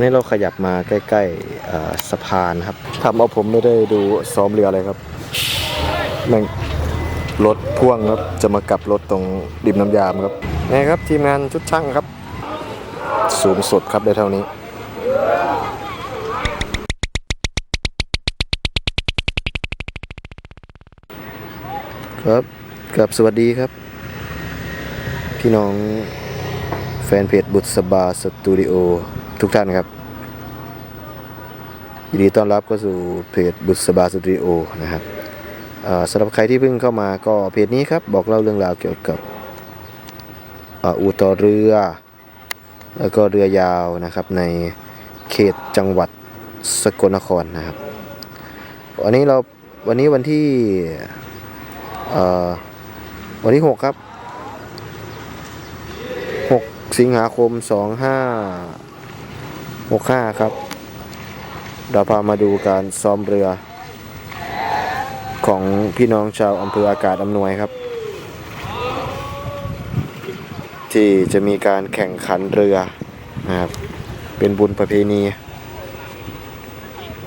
นี่เราขยับมาใกล้ๆสะพานครับทำเอาผมไม่ได้ดูซ้อมเรือเลยครับแม่งรถพ่วงครับจะมากลับรถตรงริมน้ำยามครับนี่ครับทีมงานชุดช่างครับ สูงสุดครับได้เท่านี้ครับกับสวัสดีครับ พี่น้องแฟนเพจบุษบาสตูดิโอ ทุกท่านครับยินดีต้อนรับเข้าสู่เพจบุษบาสตูดิโอนะครับสำหรับใครที่เพิ่งเข้ามาก็เพจนี้ครับบอกเล่าเรื่องราวเกี่ยวกับอู่ต่อเรือ แล้วก็เรือยาวนะครับในเขตจังหวัดสกลนครนะครับวันนี้เราวันนี้วันที่วันที่6ครับ 6 สิงหาคม 65 ครับ เราพามาดูการซ้อมเรือ ของพี่น้องชาวอำเภออากาศอำนวยครับ ที่จะมีการแข่งขันเรือนะครับเป็นบุญประเพณี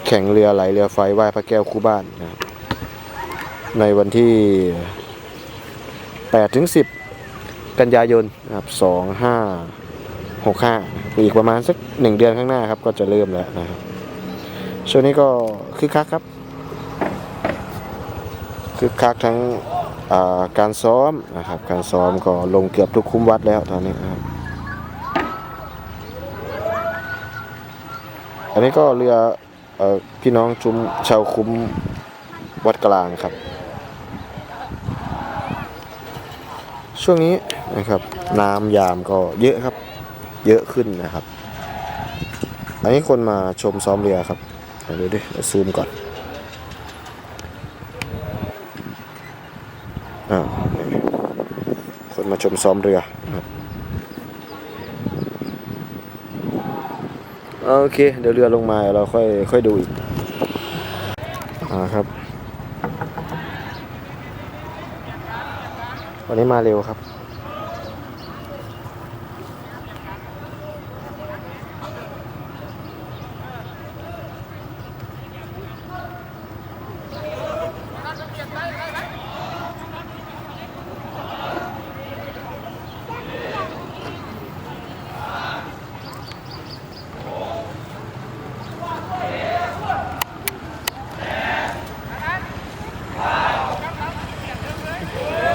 แข่งเรือไหลเรือไฟไหว้พระแก้วคู่บ้านนะครับในวันที่8ถึง10 กันยายนนะครับ2565 อีกประมาณสัก1เดือนข้างหน้าครับ ก็จะเริ่มแล้วนะครับช่วงนี้ก็คึกคักครับคึกคักทั้งาการซ้อมนะครับ การซ้อมก็ลงเกือบทุกคุ้มวัดแล้วตอนนี้นะครับอันนี้ก็เรืออพี่น้องชุมชาวคุ้มวัดกลางครับ ช่วงนี้นะครับ น้ำยามก็เยอะครับ เยอะขึ้นนะครับ อันนี้คนมาชมซ้อมเรือครับเดี๋ยวดูดิซูมก่อนอ่าคนมาชมซ้อมเรือครับโอเค เดี๋ยวเรือลงมาเราค่อยค่อยดูอีกอ่าครับวันนี้มาเร็วครับ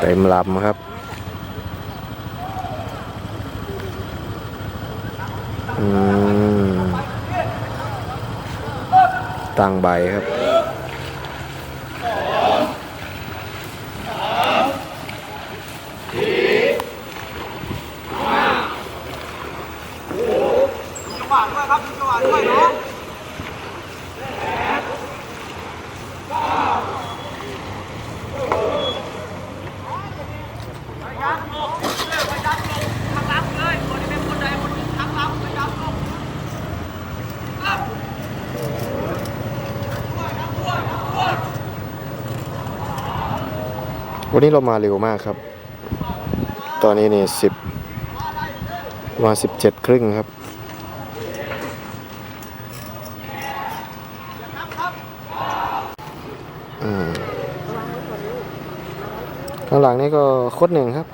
เต็มลำครับตั้งใบครับ วันนี้เรามาเร็วมากครับ ตอนนี้นี่สิบมาสิบเจ็ดครึ่งครับอืมข้างหลังนี่ก็โคตรหนึ่งครับ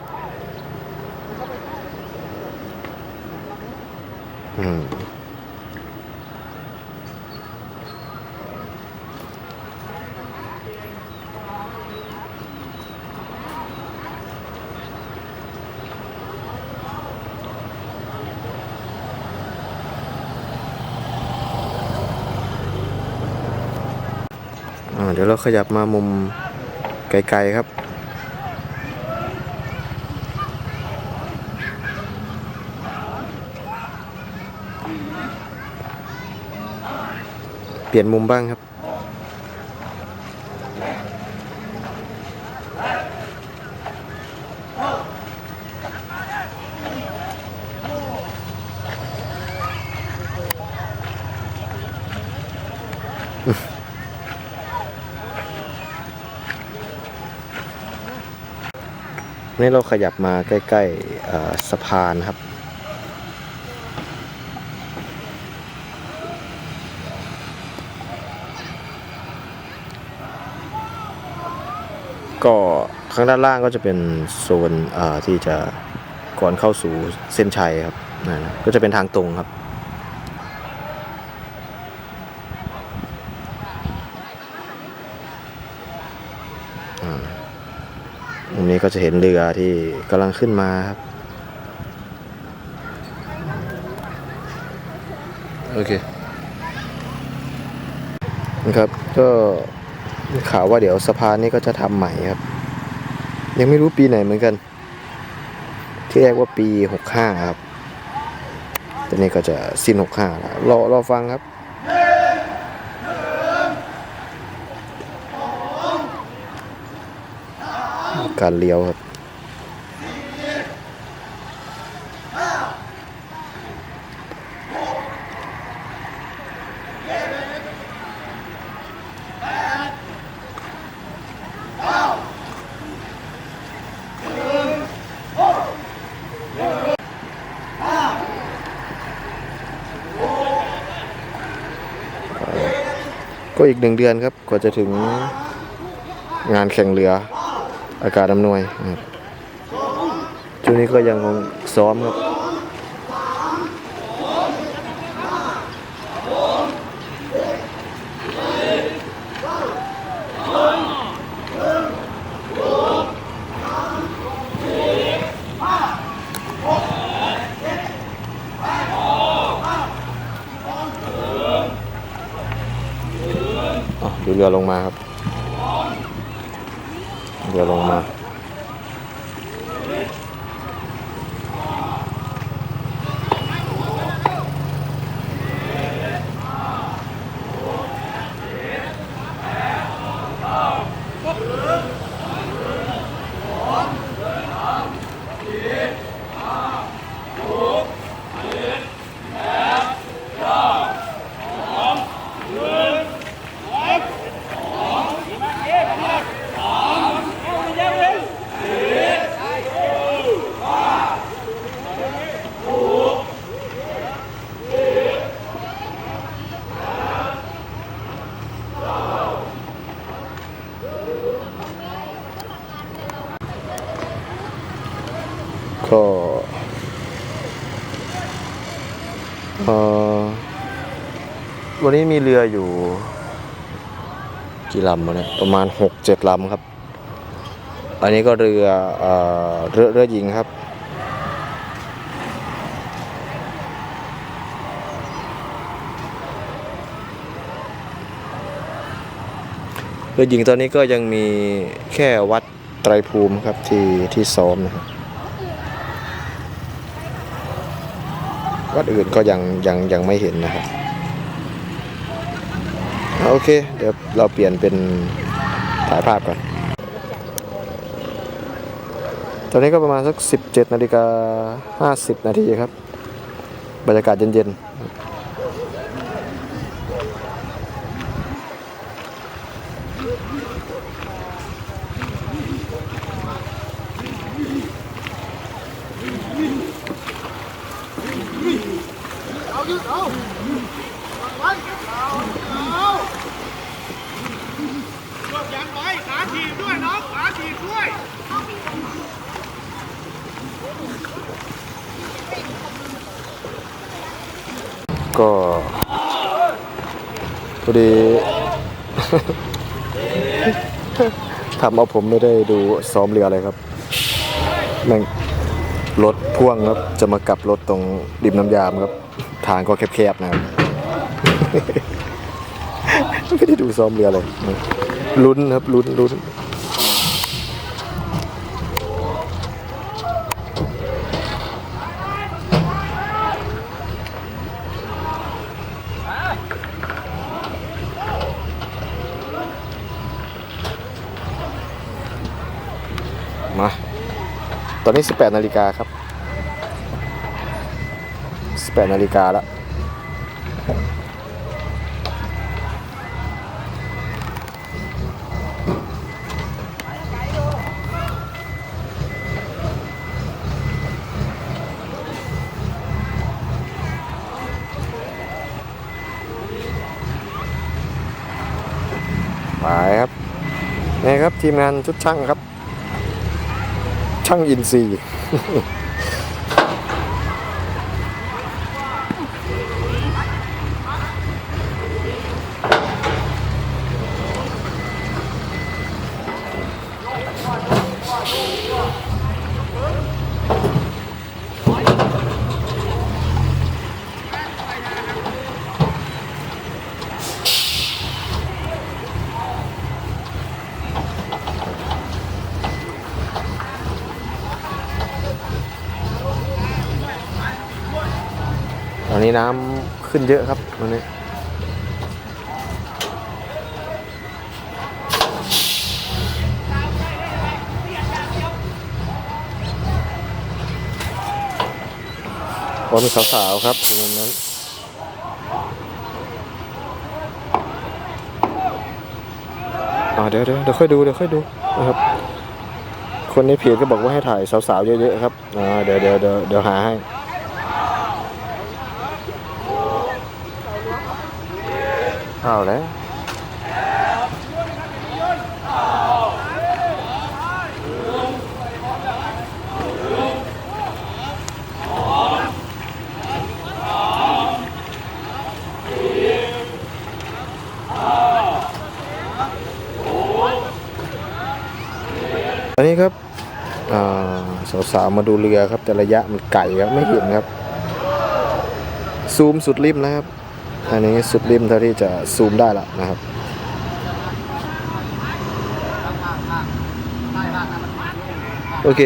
เดี๋ยวเราขยับมามุมไกลๆครับ เปลี่ยนมุมบ้างครับ นี่เราขยับมาใกล้ๆสะพานครับก็ข้างด้านล่างก็จะเป็นโซนที่จะก่อนเข้าสู่เส้นชัยครับก็จะเป็นทางตรงครับ นี้ก็จะเห็นเรือที่กำลังขึ้นมาครับ โอเคนะครับ ก็ข่าวว่าเดี๋ยวสะพานนี้ก็จะทำใหม่ครับ ยังไม่รู้ปีไหนเหมือนกัน ที่แรกว่าปี65ครับแต่นี่ก็จะสิ้น65แล้วรอรอฟังครับ การเลี้ยวครับก็อีกหนึ่งเดือนครับกว่าจะถึงงานแข่งเรือ อากาศอำนวยนะครับช่วงนี้ก็ยังคงซ้อมครับดูเรือลงมาครับ เรือลงมา ก็เอ่อวันนี้มีเรืออยู่ กี่ ลำวะประมาณหกเจ็ดลำครับ อันนี้ก็เรือเอเรือเรือยิงครับ เรือยิงตอนนี้ก็ยังมีแค่วัดไตรภูมิครับที่ที่ซ้อมนะครับวัดอื่นก็ยังยังยังไม่เห็นนะครับ โอเค เดี๋ยวเราเปลี่ยนเป็นถ่ายภาพก่อน ตอนนี้ก็ประมาณสัก 17นาฬิกา50นาทีครับ บรรยากาศเย็นๆ ก็พอดี ทำเอาผมไม่ได้ดูซ้อมเรือเลยครับ แม่งรถพ่วงครับ จะมากลับรถตรงริมน้ำยามครับ ทางก็แคบๆนะครับ ไม่ได้ดูซ้อมเรือเลยลุ้นครับลุ้นลุ้น ตอนนี้ 18นาฬิกาครับ 18นาฬิกาแล้วไปครับนนี่ครับทีมงานชุดช่างครับ ช่างอินซีย์ อนนี้น้ำขึ้นเยอะครับตอนนี้พอมีสาวๆครับตรงนั้นอ่าเดี๋ยวเดี๋ยวเดี๋ยวค่อยดูเดี๋ยวค่อยดูนะครับคนในเพจก็บอกว่าให้ถ่ายสาวๆเยอะๆครับอ่าเดี๋ยวเดี๋ยวเดี๋ยวเดี๋ยวหาให้ เอาแล้วอันนี้ครับสาวๆมาดูเรือครับแต่ระยะมันไกลครับไม่เห็นครับ ซูมสุดริมนะครับ อันนี้สุดริมเท่าที่จะซูมได้ละนะครับโอเค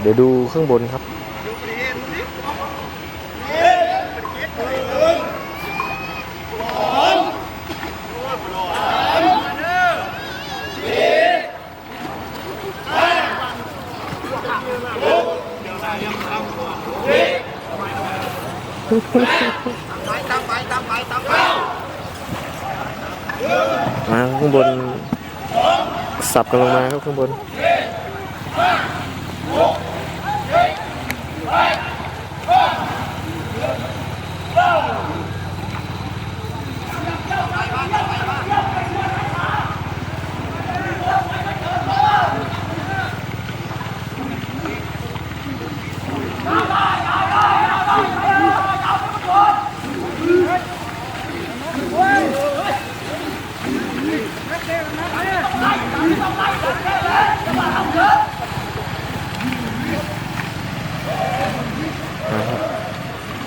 เดี๋ยวดูข้างบนครับมาข้างบน สับกันลงมาครับข้างบน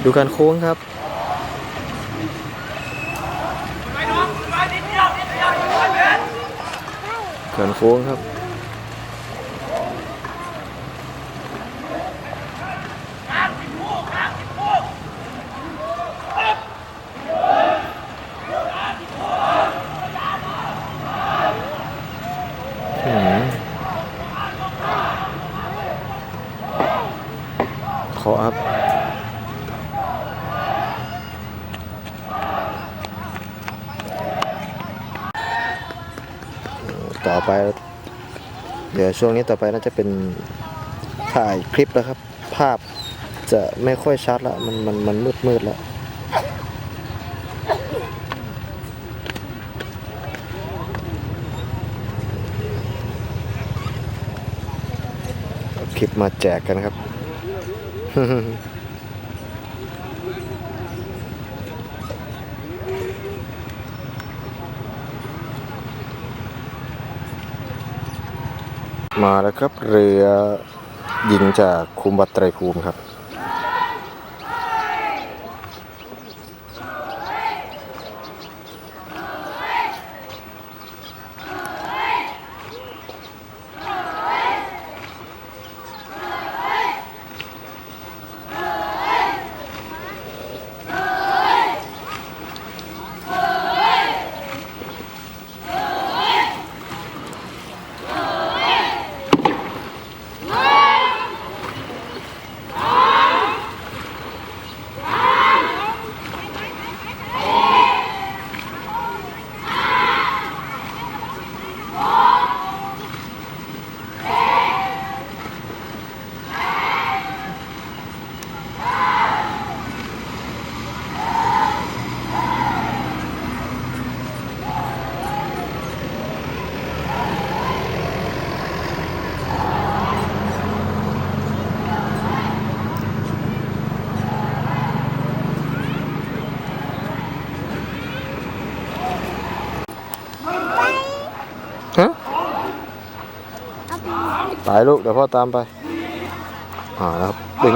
ดูการโค้งครับ การโค้งครับ อืมขอครับ ต่ อไป เดี๋ยวช่วงนี้ต่อไปน่าจะเป็นถ่ายคลิปแล้วครับ ภาพจะไม่ค่อยชัดละมันมันมันมืดมืดแล้วคลิปมาแจกกันครับ มาแล้วครับเรือยิงจากคุมวัดไตรภูมิครับ ไปลูกเดี๋ยวพ่อตามไปอ่านะครับดึง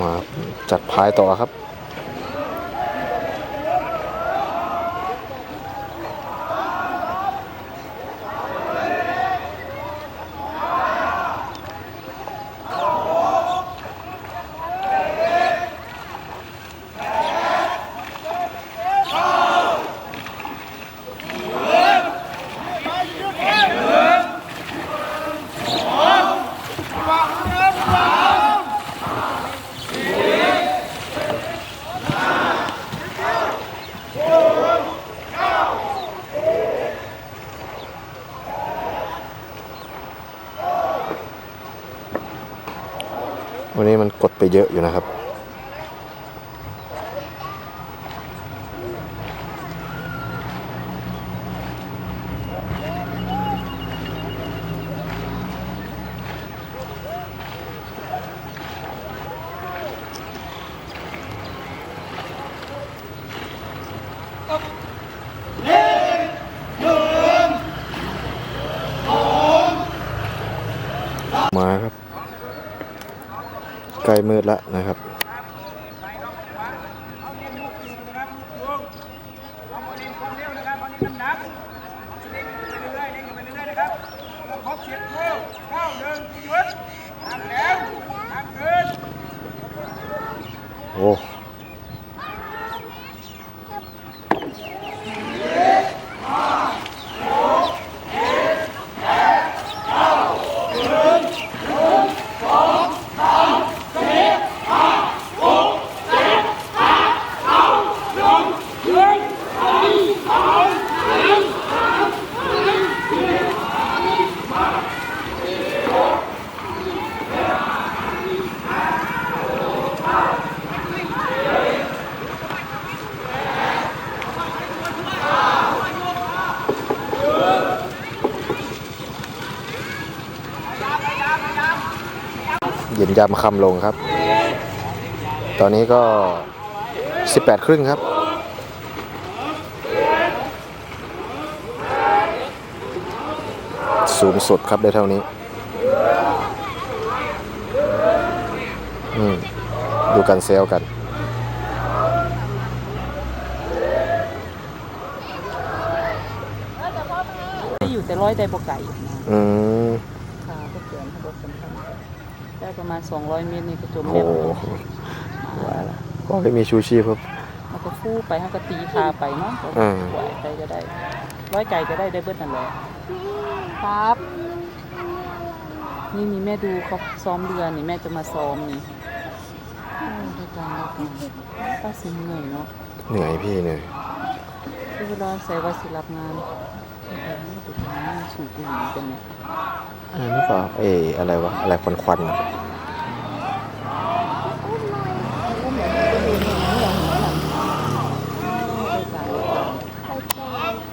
มาจัดพายต่อครับ วันนี้มันกดไป เยอะอยู่นะครับ มาครับ ใกล้มืดแล้วนะครับ ครบสิบคู่เก้าหนึ่งหยุดทำแล้วทำคืน โอ้ เย็นยามค่ำลงครับ ตอนนี้ก็ 18 ครึ่งครับสูงสุดครับได้เท่านี้ อืม ดูกันเซลกันที่อยู่แต่ร้อยได้ปกไก่ อืม ค่ะก็เกินรถสำคัญได้ ประมาณ 200 เมตรนี่ก็จมโอ้แม่โหว่าละก็ไม่มีชูชีพครับแล้วก็ฟู่ไปเขาก็ตีคาไปเนาะก็อืมไหวใจก็ได้ ร้อยไก่ก็ได้ได้เบิดนั่นแหละครับ นี่มีแม่ดูเขาซ้อมเรือนี่แม่จะมาซ้อมนี่โอ้ได้การรับงานป้าสิเหนื่อยเนาะเหนื่อยพี่เหนื่อย ที่เวลาใส่ว่าสิรับงานโอ้โหดูทางนี่สูบบุหรี่กันเนี่ยอันนั้นหรือเปล่าเอ้อะไรวะ อะไรควันควันๆอะ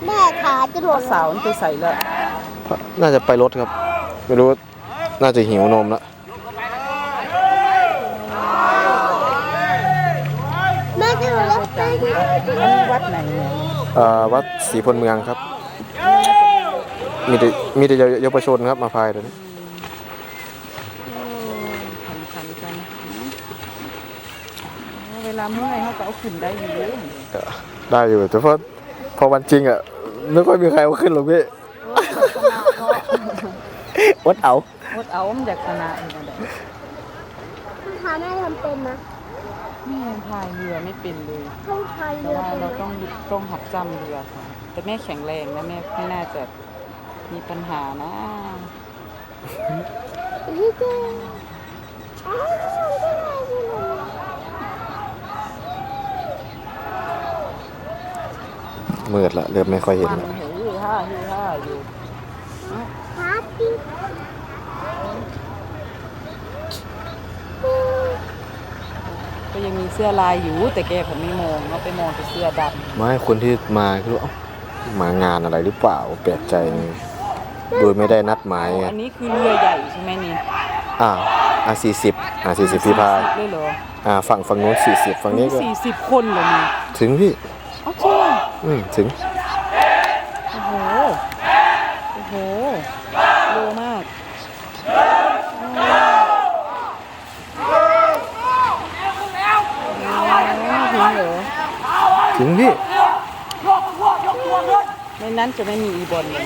แม่ขาจะหล่ก็นสาวมันไปใส่แล้วน่าจะไปรถครับ ไม่รู้ น่าจะหิวนมแล้วแม่จะหล่นแล้วแม่อันนี้วัดไหนเนี่ยเอ่อ วัดศรีพลเมืองครับ มีแต่มีแต่เยาวชนครับมาพายเดี๋ยวนี้สำคัญกันอ๋อเวลาเมื่อยเขาก็เอาขึ้นได้อยู่เออได้อยู่แต่พอพอวันจริงอะไม่ค่อยมีใครเอาขึ้นหรอกพี่วัดเอาวดเอามันจากคณะอีกนั่นแหละพาแม่ทำเป็นนะ แม่พายเรือไม่เป็นเลยต้องพายเพเรืราะอว่าเป็นเราต้องต้องหัดจำเรือค่ะ แต่แม่แข็งแรงนะแม่ไม่น่าจะมีปัญหานะพี่เจ้อ้าวทำได้ไงพี่หนูมืดละเริ่มไม่ค่อยเห็นมันละเฮ้ยฮ่าเฮ้ยฮ่าอยู่พาพี่ ยังมีเสื้อลายอยู่ แต่แกผมไม่มองเราไปมองแต่เสื้อดำไม่คนที่มาก็รู้เอ้ามางานอะไรหรือเปล่าแปลกใจไงโดยไม่ได้นัดหมายไงอันนี้คือเรือใหญ่ใช่ไหมนี่อ่าอ่าสี่สิบอ่าสี่สิบพี่พายเลยเหรออ่าฝั่งฝั่งนู้นสี่สิบฝั่งนี้ก็สี่สิบคนเหรอนี่ถึงพี่อ๋อจริงอืมถึงโอ้โหโอ้โหโลมาก ถึงเหรอถึงพี่ในนั้นจะไม่มีอีบอลเลย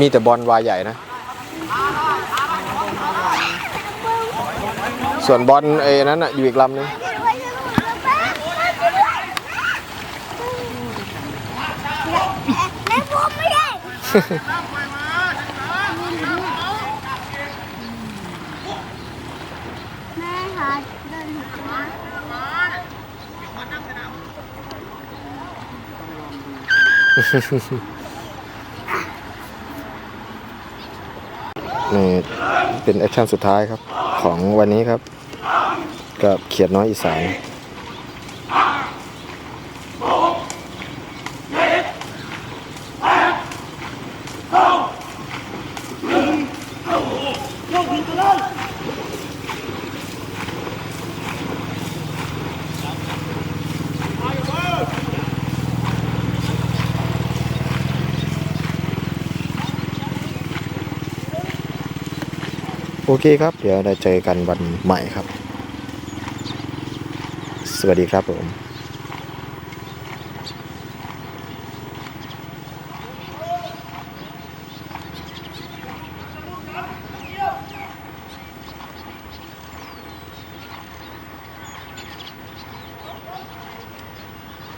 มีแต่บอลวายใหญ่นะ ส่วนบอลเอนั้นอะอยู่อีกลำนึงแม่ผมไม่ได้แม่ค่ะเดินมา นี่เป็นแอคชั่นสุดท้ายครับ ของวันนี้ครับ กับเขียดน้อยอีสาน โอเคครับ เดี๋ยวได้เจอกันวันใหม่ครับ สวัสดีครับผม